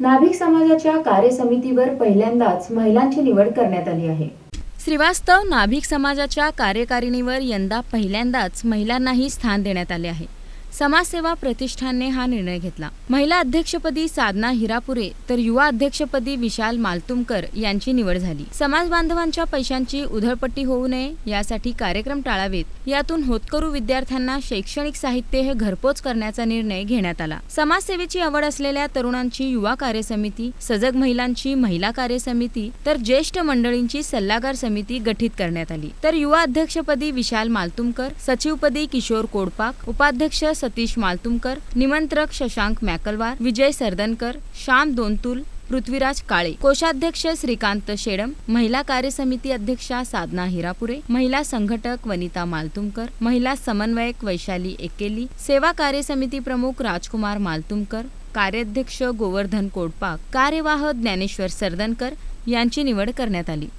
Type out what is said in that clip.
नाभिक समाजाच्या कार्यसमितीवर पहिल्यांदाच महिलांची निवड करण्यात आली आहे. श्रीवास्तव नाभिक समाजाच्या कार्यकारिणीवर यंदा पहिल्यांदाच महिलांनाही स्थान देण्यात आले आहे. समाजसेवा प्रतिष्ठानने हा निर्णय घेतला. महिला अध्यक्षपदी साधना हिरापुरे तर युवा अध्यक्षपदी विशाल मालतुमकर यांची निवड झाली. समाज बांधवांच्या पैशांची उधळपट्टी होऊ नये यासाठी कार्यक्रम टाळावेत. यातून होतकरू विद्यार्थ्यांना शैक्षणिक साहित्य हे घरपोच करण्याचा निर्णय घेण्यात आला. समाजसेवेची आवड असलेल्या तरुणांची युवा कार्यसमिती सजग महिलांची महिला कार्यसमिती तर ज्येष्ठ मंडळींची सल्लागार समिती गठीत करण्यात आली. तर युवा अध्यक्षपदी विशाल मालतुमकर सचिवपदी किशोर कोडपाक उपाध्यक्ष सतीश मालतुमकर निमंत्रक शशांक मॅकलवार विजय सरदनकर श्याम दोनतुल पृथ्वीराज काळे. कोषाध्यक्ष श्रीकांत शेडम महिला कार्य समिती अध्यक्षा साधना हिरापुरे महिला संघटक वनिता मालतुमकर महिला समन्वयक वैशाली एकेली सेवा कार्य समिती प्रमुख राजकुमार मालतुमकर कार्याध्यक्ष गोवर्धन कोडपाक कार्यवाह ज्ञानेश्वर सरदनकर यांची निवड करण्यात आली.